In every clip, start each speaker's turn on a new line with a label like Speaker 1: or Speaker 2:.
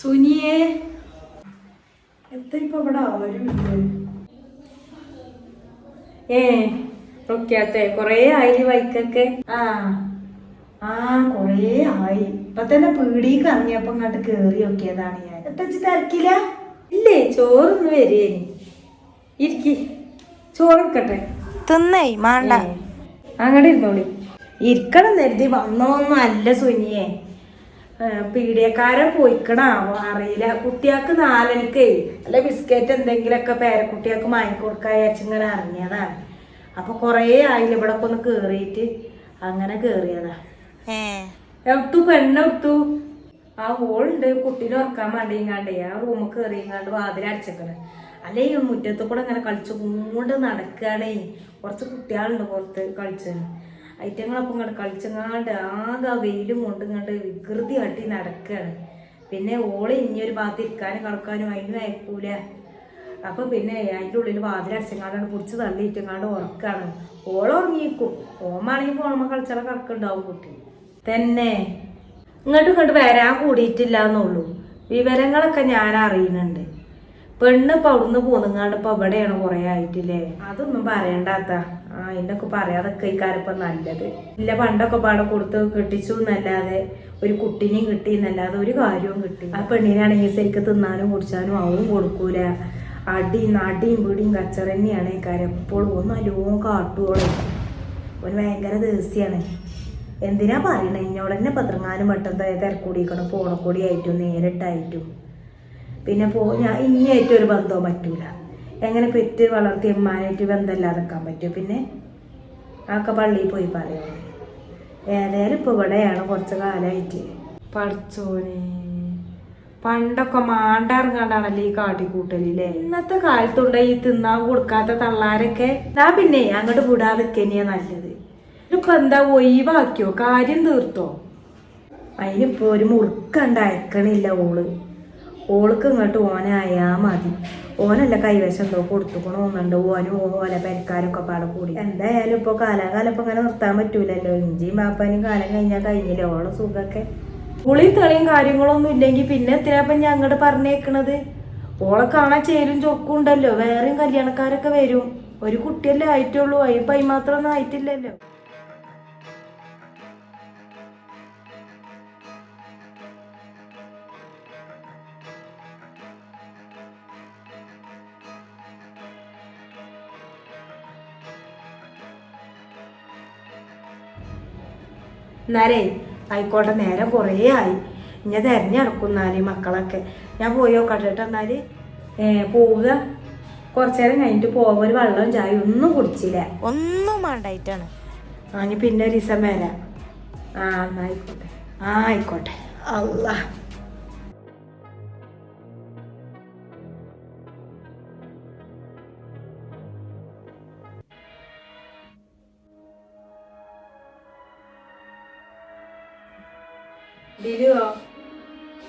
Speaker 1: സുനിയെ. എന്താ ഇപ്പൊ ഇവിടെ ആരുമില്ല? ഏ റൊക്കാത്തെ കൊറേ ആയി വൈക്കൊക്കെ ആ. ആ കൊറേ ആയി. ഇപ്പൊ തന്നെ പീടിക്ക് ഇറങ്ങിയപ്പോ ഇങ്ങോട്ട് കേറി നോക്കിയതാണ് ഞാൻ. ഇപ്പച്ചി തിരക്കില്ല ഇല്ലേ ചോറൊന്ന് വരേനി ഇരിക്കി. ചോറൊക്കട്ടെ
Speaker 2: തിന്നേ മാണ്ട.
Speaker 1: അങ്ങടെ ഇരുന്നോളി. ഇരിക്കണം നേരത്തെ വന്നോന്നും അല്ല സുനിയെ. പീഡിയക്കാരൻ പോയിക്കണാവോ? അറിയില്ല. കുട്ടിയാക്ക് നാലണിക്കേ അല്ല ബിസ്ക്കറ്റ് എന്തെങ്കിലുമൊക്കെ പേരക്കുട്ടികൾക്ക് വാങ്ങിക്കൊടുക്കാൻ വിചാരിച്ചിങ്ങനെ അറിഞ്ഞതാണ് അപ്പൊ കൊറേ ആയില്ല ഇവിടെ ഒക്കെ ഒന്ന് കേറിയിട്ട് അങ്ങനെ കേറിയതാ. എടുത്തു പെണ്ണെടുത്തു ആ ഹോളുണ്ട് കുട്ടീനെ ഉറക്കാൻ വേണ്ടിങ്ങാണ്ടേ ആ റൂമിൽ കയറിയങ്ങാണ്ട് വാതിലടച്ചേക്കണ് അല്ലേ മുറ്റത്ത് കൂടെ ഇങ്ങനെ കളിച്ചു കൊണ്ട് നടക്കുകയാണേ കുറച്ച് കുട്ടികളുണ്ട് പുറത്ത് കളിച്ച് ഐറ്റങ്ങളപ്പം ഇങ്ങോട്ട് കളിച്ചങ്ങാണ്ട് ആകെ വെയിലും കൊണ്ട് ഇങ്ങോട്ട് വികൃതി കാട്ടി നടക്കുകയാണ് പിന്നെ ഓൾ ഇനി ഒരു ഭാഗത്ത് ഇരിക്കാനും കളക്കാനും അതിനും അയക്കൂല. അപ്പൊ പിന്നെ അതിന്റെ ഉള്ളിൽ വാതിലടച്ചങ്ങാണ്ടാണ് പിടിച്ച് തള്ളിയിട്ടങ്ങാണ്ട് ഉറക്കാണ്. ഓൾ ഉറങ്ങിയിരിക്കും. ഓമാണെങ്കിൽ ഫോണമ്മ കളിച്ചാൽ കിടക്കുന്നുണ്ടാവും കുട്ടി. തന്നെ. ഇങ്ങോട്ട് ഇങ്ങോട്ട് വരാൻ കൂടിയിട്ടില്ല എന്നുള്ളൂ വിവരങ്ങളൊക്കെ ഞാൻ അറിയുന്നുണ്ട്. പെണ്ണ് ഇപ്പൊ അവിടുന്ന് പോന്നുങ്ങാണ്ട് ഇപ്പൊ എവിടെയാണ് കുറെ ആയിട്ടില്ലേ? അതൊന്നും പറയണ്ടാത്ത. ആ എന്നൊക്കെ പറയാതൊക്കെ ഇക്കാരപ്പം നല്ലത്. ഇല്ല പണ്ടൊക്കെ പാടെ കൊടുത്ത് കെട്ടിച്ചു എന്നല്ലാതെ ഒരു കുട്ടീനെയും കിട്ടി എന്നല്ലാതെ ഒരു കാര്യവും കിട്ടി. ആ പെണ്ണിനാണെങ്കിൽ ശരിക്കും തിന്നാനും കുടിച്ചാനും അവരും കൊടുക്കൂല. അടിയും നടിയും പിടിയും കച്ചറന്നെയാണ് ഇക്കാരം എപ്പോഴും ഒന്ന് നല്ലോണം കാട്ടുവോളെ. ഒരു ഭയങ്കര ദേസ്യാണ്. എന്തിനാ പറയണേ? ഇഞ്ഞോളെന്നെ പത്രങ്ങാനും പെട്ടെന്ന് തിരക്കൂടിക്കണം ഫോണക്കൂടി ആയിട്ടും നേരിട്ടായിട്ടും. പിന്നെ പോ ഞാൻ ഇനിയായിട്ട് ഒരു ബന്ധവും പറ്റൂല. എങ്ങനെ പെറ്റ് വളർത്തി ഉമ്മാനായിട്ട് ബന്ധമില്ലാതെ നിൽക്കാൻ പറ്റും? പിന്നെ ആക്കെ പള്ളിയിൽ പോയി പറയാം ഏതായാലും ഇപ്പോൾ ഇവിടെയാണ് കുറച്ച് കാലമായിട്ട് പഠിച്ചോനെ. പണ്ടൊക്കെ മാണ്ടിറങ്ങാണ്ടാണല്ലോ ഈ കാട്ടിക്കൂട്ടലില്ലേ? ഇന്നത്തെ കാലത്തുണ്ട് ഈ തിന്നാൻ കൊടുക്കാത്ത തള്ളാരൊക്കെ? ഞാൻ പിന്നെ അങ്ങോട്ട് വിടാതിരിക്കന്നെയാ നല്ലത്. ഇപ്പൊ എന്താ ഒഴിവാക്കിയോ? കാര്യം തീർത്തോ? അതിനിപ്പോ ഒരു മുറുക്കണ്ട് അയക്കണില്ല ഓൾ. ഓൾക്ക് ഇങ്ങോട്ട് ഓനായാ മതി. ഓനല്ല കൈവശം എന്തോ കൊടുത്തുക്കണോ. ഓന്നുണ്ട് ഓനും ഓലെ പരിക്കാരൊക്കെ പാടെ കൂടി. എന്തായാലും ഇപ്പൊ കാലാകാലം ഇപ്പൊ ഇങ്ങനെ നിർത്താൻ പറ്റൂലല്ലോ. ഇഞ്ചിയും പാപ്പാനും കാലം കഴിഞ്ഞാൽ കഴിഞ്ഞില്ലേ? ഓളെ സുഖമൊക്കെ. പുളി തെളിയും കാര്യങ്ങളൊന്നും ഇല്ലെങ്കിൽ പിന്നെ എത്തിനാപ്പം ഞാൻ അങ്ങോട്ട് പറഞ്ഞേക്കണത്? ഓളെ കാണാൻ ചേരും ചൊക്കും ഉണ്ടല്ലോ. വേറെയും കല്യാണക്കാരൊക്കെ വരും. ഒരു കുട്ടിയല്ലേ ആയിട്ടുള്ളൂ. അതിന് പൈ മാത്രമൊന്നും ആയിട്ടില്ലല്ലോ. എന്നാലേ ആയിക്കോട്ടെ നേരം കുറേ ആയി. ഇങ്ങനെ തെരഞ്ഞെടുക്കുന്നാൽ മക്കളൊക്കെ. ഞാൻ പോയി നോക്കട്ടെ എന്നാൽ എന്നാൽ പോവുക. കുറച്ചു നേരം കഴിഞ്ഞിട്ട് പോകുമ്പോൾ ഒരു വെള്ളവും ചായ ഒന്നും കുടിച്ചില്ല.
Speaker 2: ഒന്നും വേണ്ടായിട്ടാണ്.
Speaker 1: ആ ഇനി പിന്നെ ഒരു ദിവസം വരാം. ആ എന്നായിക്കോട്ടെ ആ ആയിക്കോട്ടെ. അല്ലാ ബിരുവോ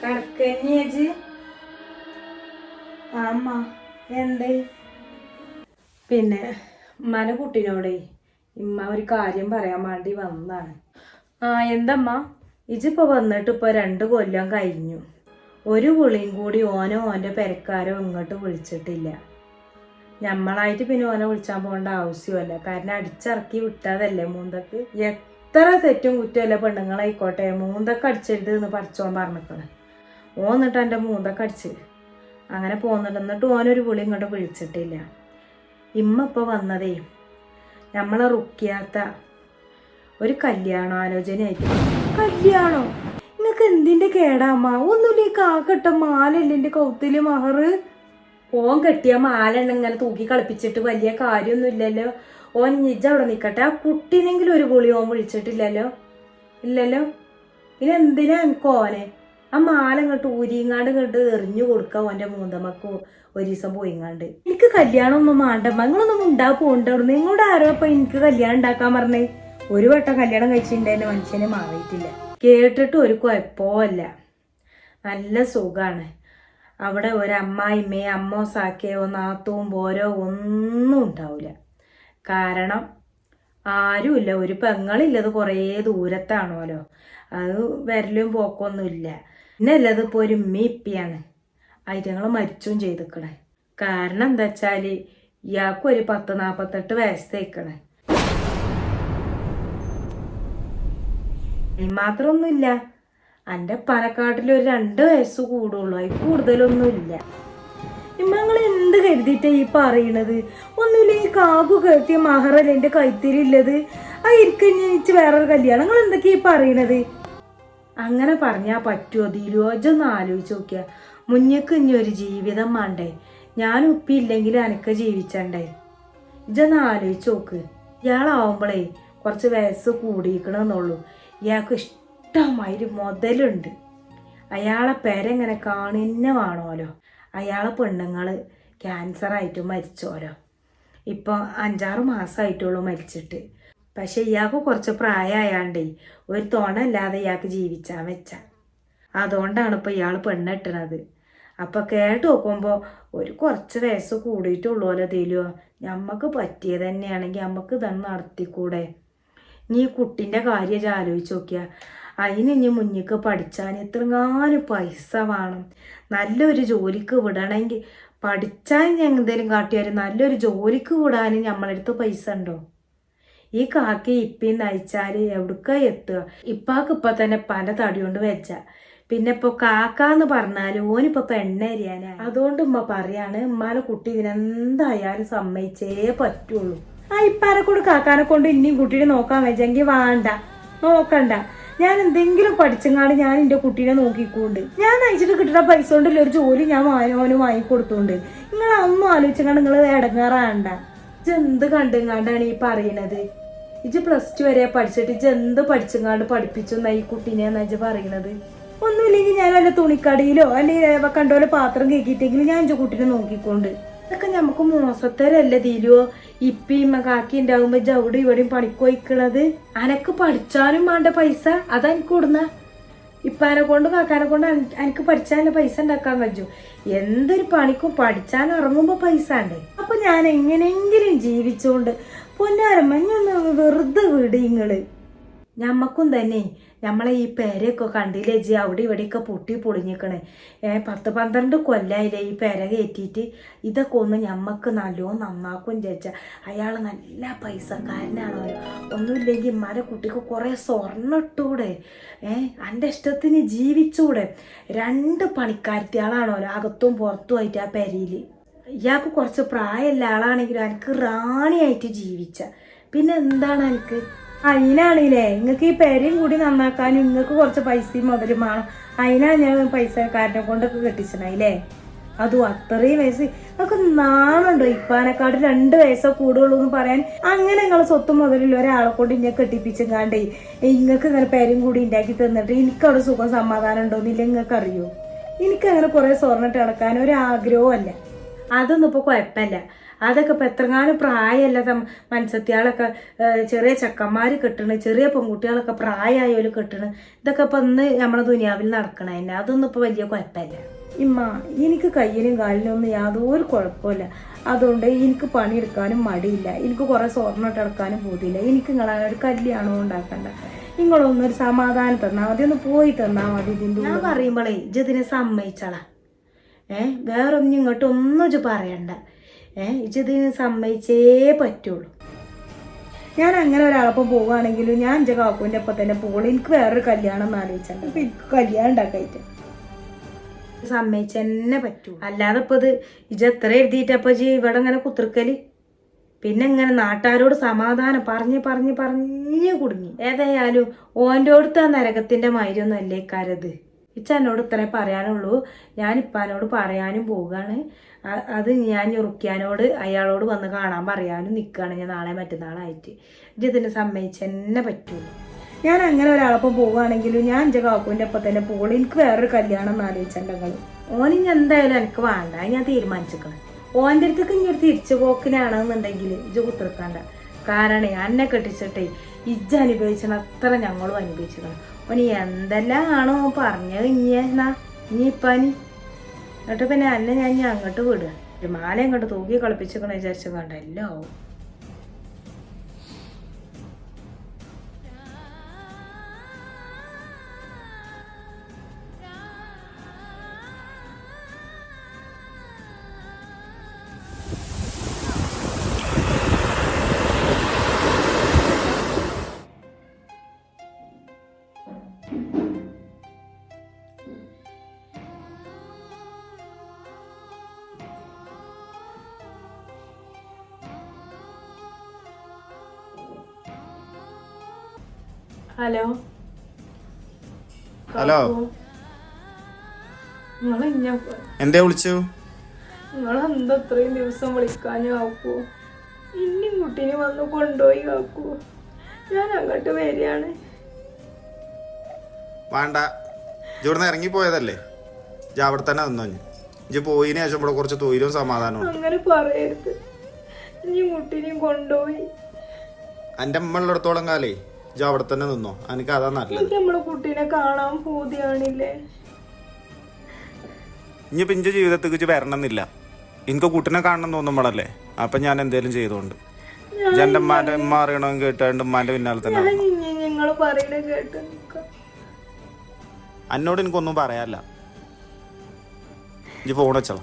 Speaker 1: കടക്കഞ്ഞേജ് അമ്മ എന്തേ? പിന്നെ ഉമ്മാനെ കുട്ടീനോടേ ഇമ്മ ഒരു കാര്യം പറയാൻ വേണ്ടി വന്നതാണ്. ആ എന്തമ്മ? ഇജിപ്പോ വന്നിട്ട് ഇപ്പൊ രണ്ട് കൊല്ലം കഴിഞ്ഞു. ഒരു വിളിയും കൂടി ഓനോ ഓന്റെ പെരക്കാരോ ഇങ്ങോട്ട് വിളിച്ചിട്ടില്ല. നമ്മളായിട്ട് പിന്നെ ഓനെ വിളിച്ചാൻ പോകേണ്ട ആവശ്യമല്ല. കാരണം അടിച്ചിറക്കി വിട്ടതല്ലേ മൂന്തക്ക്? എത്ര തെറ്റും കുറ്റമല്ല പെണ്ണുങ്ങളായിക്കോട്ടെ. മൂന്തൊക്കെ അടിച്ചരുത് എന്ന് പഠിച്ചോൻ പറഞ്ഞിക്കണ് ഓൻ എന്നിട്ട് എന്റെ മൂന്തൊക്കെ അടിച്ച്. അങ്ങനെ പോന്നിട്ട് എന്നിട്ട് ഓനൊരു വിളി ഇങ്ങോട്ട് വിളിച്ചിട്ടില്ല. ഇമ്മ ഇപ്പോൾ വന്നതേ നമ്മളെ റുക്കിയാത്ത ഒരു കല്യാണ ആലോചനയായിട്ട് കല്യാണോ? നിങ്ങൾക്ക് എന്തിന്റെ കേടാമ്മ ഒന്നുമില്ല ഈ കാക്കട്ട മാലല്ലേ എന്റെ കൗത്തിൽ മഹറ്. ഓൻ കെട്ടിയ മാല ഇങ്ങനെ തൂക്കി കളിപ്പിച്ചിട്ട് വലിയ കാര്യമൊന്നും ഇല്ലല്ലോ ഓൻ നിജ അവിടെ നിൽക്കട്ടെ ആ കുട്ടീനെങ്കിലും ഒരു പുളി ഓൻ വിളിച്ചിട്ടില്ലല്ലോ? ഇല്ലല്ലോ? ഇനി എന്തിനാ എനിക്ക് ഓനെ? ആ മാല ഇങ്ങോട്ട് ഊരിങ്ങാണ്ട് ഇങ്ങോട്ട് എറിഞ്ഞു കൊടുക്ക ഓന്റെ മൂന്തമ്മക്ക് ഒരു ദിവസം പോയിങ്ങാണ്ട്. എനിക്ക് കല്യാണം ഒന്നും വേണ്ടമ്മ നിങ്ങളൊന്നും ഉണ്ടാ പോകണ്ട അവിടെ നിങ്ങളുടെ ആരോ അപ്പം എനിക്ക് കല്യാണം ഉണ്ടാക്കാൻ പറഞ്ഞേ? ഒരു വട്ടം കല്യാണം കഴിച്ചിട്ടുണ്ടെന്നെ മനുഷ്യനെ മാറിയിട്ടില്ല. കേട്ടിട്ട് ഒരു കുഴപ്പമല്ല നല്ല സുഖമാണ് അവിടെ ഒരമ്മായിമ്മയോ അമ്മോ സാക്കയോ നാത്തവും പോരോ ഒന്നും ഉണ്ടാവില്ല കാരണം ആരുമില്ല. ഒരു പെങ്ങളില്ലത് കുറേ ദൂരത്താണോലോ. അത് വരലും പോക്കൊന്നുമില്ല. പിന്നല്ലത് ഇപ്പോൾ ഒരു ഉമ്മയിപ്പിയാണ് ഇപ്പിയാണ്. മരിച്ചും ചെയ്തിക്കണേ. കാരണം എന്താ വെച്ചാൽ ഇയാൾക്ക് ഒരു പത്ത് നാൽപ്പത്തെട്ട് വയസ്സേക്കണേ മാത്രമൊന്നുമില്ല എന്റെ പനക്കാട്ടിൽ ഒരു രണ്ട് വയസ്സ് കൂടുള്ളൂ. അതിൽ കൂടുതലൊന്നുമില്ല. കരുതിയിട്ടാ ഈ പറയണത്. ഒന്നുമില്ല ഈ കാകു കേട്ടിയ മഹറല്ല എന്റെ കൈത്തിരില്ലത് ആ ഇരിക്കഞ്ഞിച്ച് വേറൊരു കല്യാണം. നിങ്ങൾ എന്തൊക്കെയാ ഈ പറയണത്? അങ്ങനെ പറഞ്ഞാൽ പറ്റുമോ ദിരോജൊന്ന് ആലോചിച്ച് നോക്കിയ. മുന്നേക്ക് ഇനി ഒരു ജീവിതം വേണ്ടേ ഞാൻ ഉപ്പി ഇല്ലെങ്കിൽ അനക്ക് ജീവിച്ചണ്ടേ. ഇജൊന്ന് ആലോചിച്ച് നോക്ക്. ഇയാളാവുമ്പോഴേ കുറച്ച് വയസ്സ് കൂടിയിരിക്കണമെന്നുള്ളൂ ഇയാൾക്ക് ഇഷ്ടമായൊരു മുതലുണ്ട്. അയാളെ പേരെങ്ങനെ കാണുന്ന വേണമല്ലോ അയാളെ പെണ്ണുങ്ങൾ ക്യാൻസറായിട്ട് മരിച്ചോരോ? ഇപ്പോൾ അഞ്ചാറ് മാസമായിട്ടുള്ളൂ മരിച്ചിട്ട്. പക്ഷേ ഇയാൾക്ക് കുറച്ച് പ്രായമായാണ്ടേ ഒരു തോണല്ലാതെ ഇയാൾക്ക് ജീവിച്ചാൽ വെച്ച. അതുകൊണ്ടാണ് ഇപ്പോൾ ഇയാൾ പെണ്ണെട്ടണത്. അപ്പം കേട്ട് നോക്കുമ്പോൾ ഒരു കുറച്ച് വയസ്സ് കൂടിയിട്ടുള്ളൂ അല്ലോ തരുമോ ഞമ്മക്ക് പറ്റിയത് തന്നെയാണെങ്കിൽ നമുക്ക് ഇതൊന്ന് നടത്തിക്കൂടെ? നീ കുട്ടിന്റെ കാര്യം ആലോചിച്ച് നോക്കിയാ അതിന് ഇനി മുന്നിക്ക് പഠിച്ചാൽ ഇത്രങ്ങാനും പൈസ വേണം. നല്ലൊരു ജോലിക്ക് വിടണമെങ്കിൽ പഠിച്ചാൽ ഞാൻ എന്തെങ്കിലും കാട്ടിയാലും നല്ലൊരു ജോലിക്ക് കൂടാൻ നമ്മളടുത്ത് പൈസ ഉണ്ടോ? ഈ കാക്കി ഇപ്പിന്ന് നയിച്ചാൽ എവിടുക്ക എത്തുക? ഇപ്പാക്ക് ഇപ്പൊ തന്നെ പല തടി കൊണ്ട് വെച്ച. പിന്നെ ഇപ്പൊ കാക്കാന്ന് പറഞ്ഞാൽ ഓനിപ്പോ പെണ്ണരിയാനാ അതുകൊണ്ട് ഉമ്മ പറയാണ് ഉമ്മാനെ കുട്ടി ഇതിനെന്തായാലും സമ്മതിച്ചേ പറ്റുള്ളൂ. ആ ഇപ്പാരെ കൂടെ കാക്കാനെ കൊണ്ട് ഇനിയും കുട്ടീനെ നോക്കാൻ വെച്ചെങ്കിൽ വേണ്ട. നോക്കണ്ട. ഞാൻ എന്തെങ്കിലും പഠിച്ചങ്ങാണ്ട് ഞാൻ എന്റെ കുട്ടീനെ നോക്കിക്കൊണ്ട് ഞാൻ അയച്ചിട്ട് കിട്ടുന്ന പൈസ കൊണ്ടുള്ള ഒരു ജോലി ഞാൻ ഓന് വാങ്ങിക്കൊടുത്തോണ്ട് നിങ്ങൾ അമ്മ ആലോചിച്ചങ്ങാണ്ട് നിങ്ങൾ ഇടങ്ങാറാണ്ട ഇജ് എന്ത് കണ്ടുങ്ങാണ്ടാണ് ഈ പറയണത്? ഇജ് പ്ലസ് ടു വരെ പഠിച്ചിട്ട് ഇജ് എന്ത് പഠിച്ചങ്ങാണ്ട് പഠിപ്പിച്ചു എന്നാ ഈ കുട്ടീനെ എന്നാ ഇജ് പറയണത്? ഒന്നുമില്ലെങ്കിൽ ഞാൻ വല്ല തുണിക്കടയിലോ അല്ലെങ്കിൽ കണ്ടോലെ പാത്രം കേക്കിയിട്ടെങ്കിലും ഞാൻ എന്റെ കുട്ടീനെ നോക്കിക്കൊണ്ട്. ഇതൊക്കെ നമുക്ക് മോശത്തരല്ലേ തീരുവോ ഇപ്പിയും കാക്കി ഉണ്ടാകുമ്പോ ജവിടെ ഇവിടെയും പണിക്കോയിക്കണത് അനക്ക് പഠിച്ചാലും വേണ്ട പൈസ. അതാ എനിക്ക് കൊടുന്ന. ഇപ്പാനെ കൊണ്ട് കാക്കാനെ കൊണ്ട് എനിക്ക് പഠിച്ചാലും പൈസ ഉണ്ടാക്കാൻ കഴിച്ചു എന്തൊരു പണിക്കും പഠിച്ചാൻ ഇറങ്ങുമ്പോ പൈസ ഉണ്ട് അപ്പൊ ഞാൻ എങ്ങനെയെങ്കിലും ജീവിച്ചോണ്ട് ഞാൻ വെറുതെ വിട് ഇങ്ങൾ. ഞമ്മക്കും തന്നെ. നമ്മളെ ഈ പേരയൊക്കെ കണ്ടില്ലേ? ജി അവിടെ ഇവിടെയൊക്കെ പൊട്ടി പൊളിഞ്ഞിക്കണേ. ഏ പത്ത് പന്ത്രണ്ട് കൊല്ലായില്ലേ ഈ പേര കയറ്റിയിട്ട്? ഇതൊക്കെ ഒന്ന് ഞമ്മക്ക് നല്ലോ നന്നാക്കും ചേച്ച അയാൾ നല്ല പൈസക്കാരനാണോ. ഒന്നുമില്ലെങ്കിൽ ഇമ്മാരെ കുട്ടിക്ക് കുറേ സ്വർണം ഇട്ടൂടെ. ഏ എന്റെ ഇഷ്ടത്തിന് ജീവിച്ചൂടെ. രണ്ട് പണിക്കാരത്തിയാളാണോ അകത്തും പുറത്തും ആയിട്ട് ആ പെരയിൽ ഇയാൾക്ക് കുറച്ച് പ്രായമുള്ള ആളാണെങ്കിലും എനിക്ക് റാണിയായിട്ട് ജീവിച്ച. പിന്നെ എന്താണ് എനിക്ക് അതിനാണില്ലേ നിങ്ങൾക്ക് ഈ പെരയും കൂടി നന്നാക്കാൻ നിങ്ങൾക്ക് കുറച്ച് പൈസയും മുതലും വേണം. അതിനാണ് ഞാൻ പൈസക്കാരനെ കൊണ്ടൊക്കെ കെട്ടിച്ചണല്ലേ അതും അത്രയും വയസ്സ്. നിങ്ങൾക്ക് നാണുണ്ടോ? ഇപ്പാനെക്കാട് രണ്ട് വയസ്സോ കൂടുള്ളൂ എന്ന് പറയാൻ. അങ്ങനെ നിങ്ങൾ സ്വത്ത് മുതലുള്ള ഒരാളെ കൊണ്ട് ഇങ്ങനെ കെട്ടിപ്പിച്ചെങ്ങാണ്ടേ നിങ്ങൾക്ക് ഇങ്ങനെ പേരും കൂടി ഉണ്ടാക്കി തന്നിട്ട് എനിക്ക് അവിടെ സുഖം സമാധാനം ഉണ്ടോന്നില്ല നിങ്ങൾക്ക് അറിയോ എനിക്കങ്ങനെ കുറെ സ്വർണിട്ട് നടക്കാൻ ഒരു ആഗ്രഹവും അല്ല. അതൊന്നും ഇപ്പൊ കുഴപ്പമില്ല. അതൊക്കെ ഇപ്പം എത്രങ്ങാനും പ്രായമല്ല മനസ്സത്തിയാളൊക്കെ ചെറിയ ചക്കന്മാർ കെട്ടണ് ചെറിയ പെൺകുട്ടികളൊക്കെ പ്രായമായവർ കെട്ടണ്. ഇതൊക്കെ ഇപ്പം ഇന്ന് നമ്മുടെ ദുനിയാവിൽ നടക്കണ തന്നെ. അതൊന്നും ഇപ്പോൾ വലിയ കുഴപ്പമില്ല ഇമ്മ എനിക്ക് കയ്യിനും കാലിനും ഒന്നും യാതൊരു കുഴപ്പമില്ല അതുകൊണ്ട് എനിക്ക് പണിയെടുക്കാനും മടിയില്ല. എനിക്ക് കുറേ സ്വർണം ഇട്ടെടുക്കാനും ബോധിയില്ല എനിക്ക് നിങ്ങളെ ഒരു കല്യാണം ഉണ്ടാക്കണ്ട. നിങ്ങളൊന്നൊരു സമാധാനം തന്നാൽ മതി. ഒന്ന് പോയി തന്നാൽ മതി ഇതിന്റെ ഞാൻ പറയുമ്പോളേ ഇജ്ജതിനെ സമ്മതിച്ചളാ. ഏഹ് വേറൊന്നും ഇങ്ങോട്ട് ഒന്നും ഇജ്ജ് പറയണ്ട. ഏ ഇച്ചത് സമ്മതിച്ചേ പറ്റുള്ളൂ. ഞാൻ അങ്ങനെ ഒരാളൊപ്പം പോവുകയാണെങ്കിലും ഞാൻ എന്റെ കാക്കുവിന്റെ ഒപ്പം തന്നെ പോകുള്ളൂ എനിക്ക് വേറൊരു കല്യാണം എന്ന് ആലോചിച്ചാൽ അപ്പം എനിക്ക് കല്യാണം ഉണ്ടാക്കായിട്ട്. സമ്മതിച്ചെന്നെ പറ്റൂ. അല്ലാതെ ഇപ്പോൾ ഇത് ഇജ് എത്ര എഴുതിയിട്ടപ്പോ ജി ഇവിടെ ഇങ്ങനെ കുത്തിർക്കൽ പിന്നെ ഇങ്ങനെ നാട്ടുകാരോട് സമാധാനം പറഞ്ഞ് പറഞ്ഞ് പറഞ്ഞ് കുടുങ്ങി. ഏതായാലും ഓന്റെ അടുത്ത് ആ നരകത്തിന്റെ മാതിരിയൊന്നും അല്ലേ കരത്? ഇച്ച എന്നോട് ഇത്രേ പറയാനുള്ളൂ. ഞാൻ ഇപ്പാനോട് പറയാനും പോവുകയാണ്. അത് ഞാൻ ഞുറുക്കിയാനോട് അയാളോട് വന്ന് കാണാൻ പറയാനും നിൽക്കുകയാണ് ഞാൻ നാളെ മറ്റന്നാളായിട്ട്. ഇത് ഇതിന് സമ്മതിച്ച് തന്നെ പറ്റുള്ളൂ ഞാൻ അങ്ങനെ ഒരാളൊപ്പം പോവുകയാണെങ്കിലും ഞാൻ എന്റെ കാക്കുവിന്റെ ഒപ്പം തന്നെ പോകണം എനിക്ക് വേറൊരു കല്യാണം എന്ന് ആലോചിച്ചിട്ടുണ്ടെങ്കിൽ ഓന് ഇനി എന്തായാലും എനിക്ക് വേണ്ട. ഞാൻ തീരുമാനിച്ചിരിക്കണം ഓന്റെ അടുത്തേക്ക് ഒരു തിരിച്ചു പോക്കിനാണെന്നുണ്ടെങ്കിൽ ഇജ്ജ് കുത്തിർക്കണ്ട. കാരണം എന്നെ കെട്ടിച്ചിട്ടേ ഇജ്ജ് അനുഭവിച്ചണ അത്ര ഞങ്ങളും അനുഭവിച്ചിരിക്കണം. ഓന് എന്തെല്ലാം ആണോ പറഞ്ഞത് എന്നാ? ഇനി? ഇപ്പാനി എന്നിട്ട് പിന്നെ അന്നെ ഞാൻ ഇനി അങ്ങോട്ട് വിടുക ഒരു മാല അങ്ങോട്ട് തൂക്കി കളിപ്പിച്ചിക്കണ വിചാരിച്ചു കണ്ട?
Speaker 3: ഹലോ.
Speaker 4: ഹലോ. എന്തേ വിളിച്ചു?
Speaker 3: നിങ്ങൾ എന്താ ഇത്രയും ദിവസം വിളിക്കാൻ കാക്കൂ? ഇന്നും കുട്ടീനെ വന്ന് കൊണ്ടുപോയി കാക്കൂ. ഞാൻ അങ്ങോട്ട് വരികയാണ്.
Speaker 4: വേണ്ട. ഇവിടുന്ന് ഇറങ്ങി പോയതല്ലേ? അവിടെ തന്നെ നിന്നോ. ഇജ്ജ് പോയതിന് ശേഷം ഇവിടെ കുറച്ച് തൊയിലും സമാധാനവും
Speaker 3: അങ്ങനെ പറയരുത്. ഇനി മുട്ടിനെയും കൊണ്ടുപോയി
Speaker 4: എന്റെ അമ്മ ഉള്ളിടത്തോളം കാലേ ഇജ്ജ് അവിടെ തന്നെ നിന്നോ? എനിക്ക് അതാ നല്ലത്.
Speaker 3: നമ്മുടെ നമ്മളെ കുട്ടീനെ കാണാൻ പൂതിയാണില്ലേ?
Speaker 4: ഇനിയിപ്പോൾ പിഞ്ച ജീവിതത്തിൽ ഇജ്ജ് വരണമെന്നില്ല. എനിക്ക് കുട്ടിനെ കാണണം തോന്നുമ്പോഴല്ലേ അപ്പൊ ഞാൻ എന്തേലും ചെയ്തോണ്ട്. എന്റെ ഉമ്മാന്റെ ഉമ്മ അറിയണമെന്ന് കേട്ടാണ്ട് ഉമ്മാന്റെ പിന്നാലെ തന്നെ.
Speaker 3: ഇനി നിങ്ങൾ കേട്ട്
Speaker 4: എന്നോട് എനിക്കൊന്നും പറയാല്ല ഇനി ഫോൺ വെച്ചോ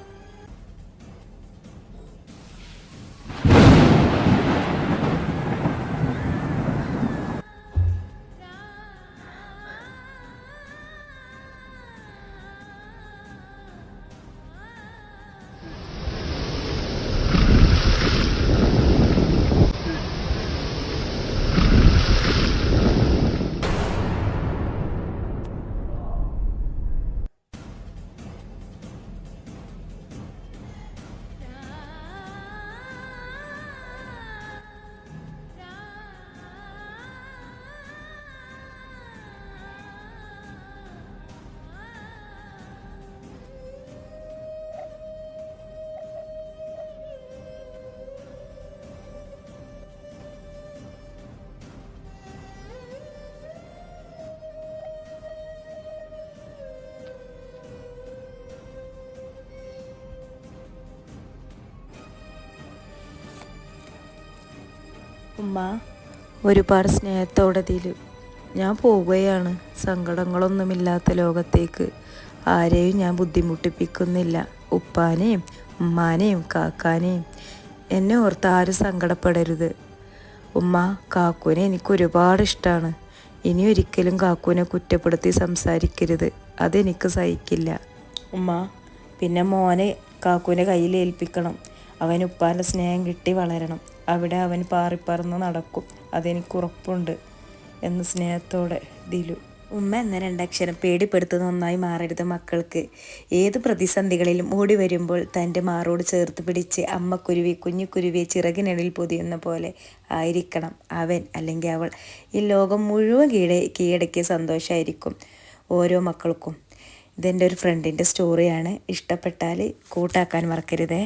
Speaker 1: ഉമ്മ ഒരുപാട് സ്നേഹത്തോടെ തീരു. ഞാൻ പോവുകയാണ്. സങ്കടങ്ങളൊന്നുമില്ലാത്ത ലോകത്തേക്ക്. ആരെയും ഞാൻ ബുദ്ധിമുട്ടിപ്പിക്കുന്നില്ല. ഉപ്പാനെയും ഉമ്മാനെയും കാക്കാനെയും. എന്നെ ഓർത്ത് ആരും സങ്കടപ്പെടരുത്. ഉമ്മ കാക്കുവിനെ എനിക്ക് ഒരുപാട് ഇഷ്ടമാണ് ഇനി ഒരിക്കലും കാക്കുവിനെ കുറ്റപ്പെടുത്തി സംസാരിക്കരുത്. അതെനിക്ക് സഹിക്കില്ല. ഉമ്മ പിന്നെ മോനെ കാക്കുവിനെ കയ്യിൽ ഏൽപ്പിക്കണം അവൻ ഉപ്പാന്റെ സ്നേഹം കിട്ടി വളരണം. അവിടെ അവൻ പാറിപ്പറന്ന് നടക്കും. അതെനിക്ക് ഉറപ്പുണ്ട് എന്ന് സ്നേഹത്തോടെ ദിലു. ഉമ്മ എന്ന രണ്ടക്ഷരം പേടിപ്പെടുത്തുന്ന ഒന്നായി മാറരുത് മക്കൾക്ക്. ഏത് പ്രതിസന്ധികളിലും ഓടി വരുമ്പോൾ തന്റെ മാറോട് ചേർത്ത് പിടിച്ച് അമ്മക്കുരുവി കുഞ്ഞുക്കുരുവിയെ ചിറകിനിടയിൽ പൊതിയുന്ന പോലെ ആയിരിക്കണം അവൻ അല്ലെങ്കിൽ അവൾ. ഈ ലോകം മുഴുവൻ കീഴെ കീഴടക്കിയ സന്തോഷമായിരിക്കും ഓരോ മക്കൾക്കും. ഇതെന്റെ ഒരു ഫ്രണ്ടിന്റെ സ്റ്റോറിയാണ് ഇഷ്ടപ്പെട്ടാൽ കൂട്ടാക്കാൻ മറക്കരുതേ.